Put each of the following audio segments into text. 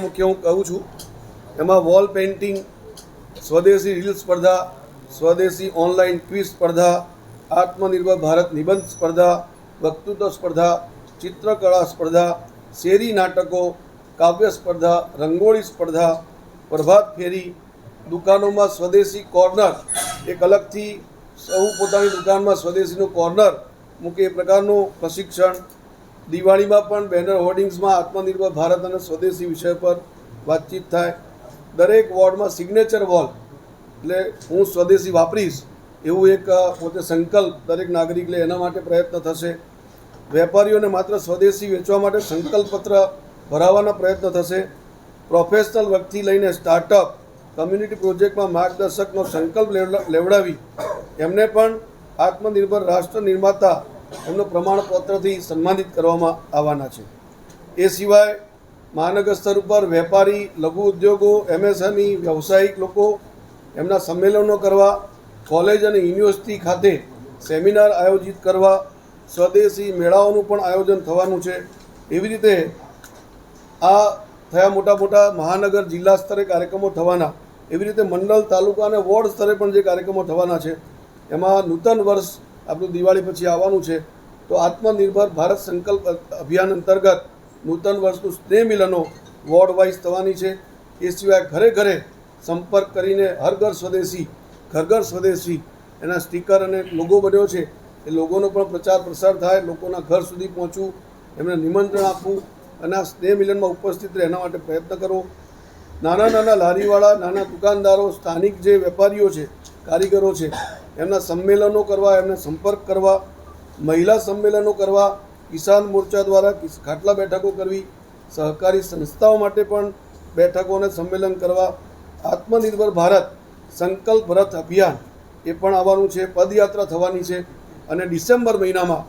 મુખ્ય કે હું કહું છું, એમાં વોલ પેઇન્ટિંગ સ્વદેશી રીલ સ્પર્ધા, સ્વદેશી ઓનલાઈન ક્વિઝ સ્પર્ધા, આત્મનિર્ભર ભારત નિબંધ સ્પર્ધા, વક્તૃત્વ સ્પર્ધા, ચિત્રકળા સ્પર્ધા, શેરી નાટકો, કાવ્ય સ્પર્ધા, રંગોળી સ્પર્ધા, પ્રભાત ફેરી, દુકાનોમાં સ્વદેશી કોર્નર એક અલગથી સૌ પોતાની દુકાનમાં સ્વદેશીનું કોર્નર મૂકે એ પ્રકારનું પ્રશિક્ષણ દિવાળીમાં પણ બેનર હોર્ડિંગ્સમાં આત્મનિર્ભર ભારત અને સ્વદેશી વિષય પર વાતચીત થાય. દરેક વોર્ડમાં સિગ્નેચર વોલ એટલે હું સ્વદેશી વાપરીશ એવું એક પોતે સંકલ્પ દરેક નાગરિક લે એના માટે પ્રયત્ન થશે. વેપારીઓને માત્ર સ્વદેશી વેચવા માટે સંકલ્પપત્ર ભરાવવાના પ્રયત્ન થશે. પ્રોફેશનલ વર્કથી લઈને સ્ટાર્ટઅપ કમ્યુનિટી પ્રોજેક્ટમાં માર્ગદર્શકનો સંકલ્પ લેવડાવી. એમને પણ આત્મનિર્ભર રાષ્ટ્ર નિર્માતા એમનો પ્રમાણપત્રથી સન્માનિત કરવામાં આવવાના છે. એ સિવાય મહાનગર સ્તર ઉપર વેપારી, લઘુ ઉદ્યોગો, એમએસએમઈ, વ્યવસાયિક લોકો એમના સંમેલનો કરવા, કોલેજ અને યુનિવર્સિટી ખાતે સેમિનાર આયોજિત કરવા, સ્વદેશી મેળાઓનું પણ આયોજન થવાનું છે. એવી રીતે આ થયા મોટા મોટા મહાનગર જિલ્લા સ્તરે કાર્યક્રમો થવાના, એવી રીતે મંડળ તાલુકા અને વોર્ડ સ્તરે પણ જે કાર્યક્રમો થવાના છે. એમાં નૂતન વર્ષ આપણું દિવાળી પછી આવવાનું છે, તો આત્મનિર્ભર ભારત સંકલ્પ અભિયાન અંતર્ગત નૂતન વર્ષનું સ્નેહ મિલનો વોર્ડ વાઇઝ થવાની છે. એ સિવાય ઘરે ઘરે સંપર્ક કરીને હર ઘર સ્વદેશી, ઘર ઘર સ્વદેશી એના સ્ટીકર અને લોગો બન્યો છે. એ લોગોનો પણ પ્રચાર પ્રસાર થાય, લોકોના ઘર સુધી પહોંચવું, એમને નિમંત્રણ આપવું અને આ સ્નેહ મિલનમાં ઉપસ્થિત રહે એના માટે પ્રયત્ન કરવો. નાના નાના લારીવાળા, નાના દુકાનદારો, સ્થાનિક જે વેપારીઓ છે, કારીગરો છે એમના સંમેલનો કરવા, એમને સંપર્ક કરવા, મહિલા સંમેલનો કરવા, કિસાન મોરચા દ્વારા ખાટલા બેઠકો કરવી, સહકારી સંસ્થાઓ માટે પણ બેઠકો અને સંમેલન કરવા, આત્મનિર્ભર ભારત સંકલ્પ રથ અભિયાન એ પણ આવવાનું છે, પદયાત્રા થવાની છે અને ડિસેમ્બર મહિનામાં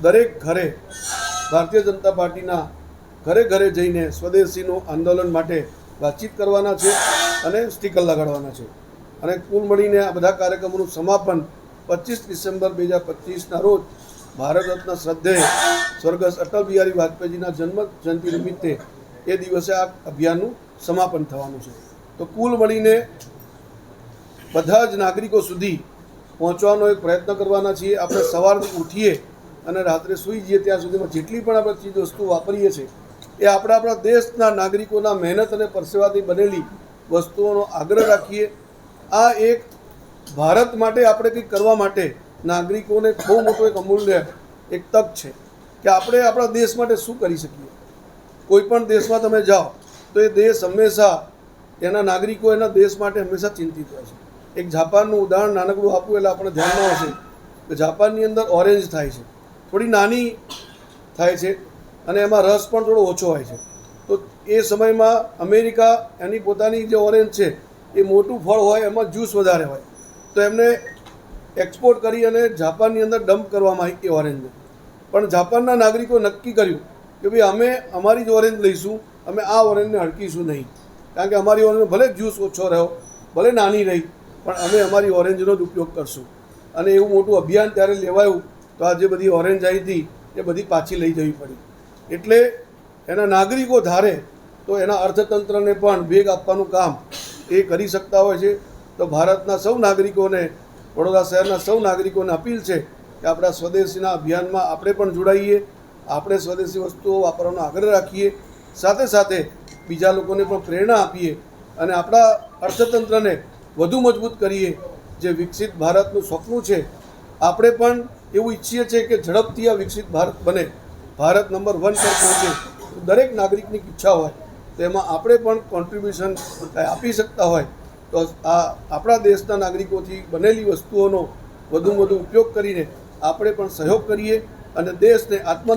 દરેક ઘરે ભારતીય જનતા પાર્ટીના ઘરે ઘરે જઈને સ્વદેશીનું આંદોલન માટે વાતચીત કરવાના છે અને સ્ટીકર લગાડવાના છે. અને કુલ મળીને આ બધા કાર્યક્રમોનું સમાપન પચીસ ડિસેમ્બર બે હજાર પચીસના રોજ ભારત રત્ન શ્રદ્ધે સ્વર્ગસ્થ અટલ બિહારી વાજપેયીજીના જન્મ જયંતિ નિમિત્તે એ દિવસે આ અભિયાનનું સમાપન થવાનું છે. તો કુલ મળીને બધા જ નાગરિકો સુધી પહોંચવાનો એક પ્રયત્ન કરવાના છીએ. આપણે સવારથી ઉઠીએ અને રાત્રે સૂઈ જઈએ ત્યાં સુધીમાં જેટલી પણ આપણે ચીજ વસ્તુ વાપરીએ છીએ, એ આપણે આપણા દેશના નાગરિકોના મહેનત અને પરસેવાથી બનેલી વસ્તુઓનો આગ્રહ રાખીએ આ એક ભારત માટે આપણે કંઈક કરવા માટે નાગરિકોને બહુ મોટો એક અમૂલ્ય એક તક છે કે આપણે આપણા દેશ માટે શું કરી શકીએ. કોઈ પણ દેશમાં તમે જાઓ તો એ દેશ હંમેશા એના નાગરિકો એના દેશ માટે હંમેશા ચિંતિત હોય છે. એક જાપાનનું ઉદાહરણ નાનકડું આપવું એટલે આપણે ધ્યાનમાં આવશે કે જાપાનની અંદર ઓરેન્જ થાય છે. થોડી નાની થાય છે અને એમાં રસ પણ થોડો ઓછો હોય છે. તો એ સમયમાં અમેરિકા એની પોતાની જે ઓરેન્જ છે એ મોટું ફળ હોય, એમાં જ્યુસ વધારે હોય. તો એમને એક્સપોર્ટ કરી અને જાપાનની અંદર ડમ્પ કરવામાં આવી એ ઓરેન્જને પણ જાપાનના નાગરિકો નક્કી કર્યું કે ભાઈ અમે અમારી જ ઓરેન્જ લઈશું, અમે આ ઓરેન્જને હડકીશું નહીં. કારણ કે અમારી ઓરેન્જ ભલે જ્યુસ ઓછો રહ્યો, ભલે નાની રહી, પણ અમે અમારી ઓરેન્જનો જ ઉપયોગ કરશું. અને એવું મોટું અભિયાન ત્યારે લેવાયું, તો આ જે બધી ઓરેન્જ આવી હતી, એ બધી પાછી લઈ જવી પડી. એટલે એના નાગરિકો ધારે તો એના અર્થતંત્રને પણ વેગ આપવાનું કામ એ કરી શકતા હોય છે, તો ભારતના સૌ નાગરિકોને, વડોદરા શહેરના સૌ નાગરિકોને અપીલ છે કે આપણા સ્વદેશીના અભિયાનમાં આપણે પણ જોડાઈએ, આપણે સ્વદેશી વસ્તુઓ વાપરવાનો આગ્રહ રાખીએ, સાથે સાથે બીજા લોકોને પણ પ્રેરણા આપીએ અને આપણા અર્થતંત્રને વધુ મજબૂત કરીએ, જે વિકસિત ભારતનું સ્વપ્નું છે. આપણે પણ એવું ઈચ્છીએ છીએ કે ઝડપથી આ વિકસિત ભારત બને. ભારત નંબર વન પર પહોંચે દરેક નાગરિકની ઈચ્છા હોય. તો એમાં આપણે પણ કોન્ટ્રીબ્યુશન આપી શકતા હોય તો આ આપણા દેશના નાગરિકોથી બનેલી વસ્તુઓનો વધુમાં વધુ ઉપયોગ કરીને આપણે પણ સહયોગ કરીએ અને દેશને આત્મનિર્ભર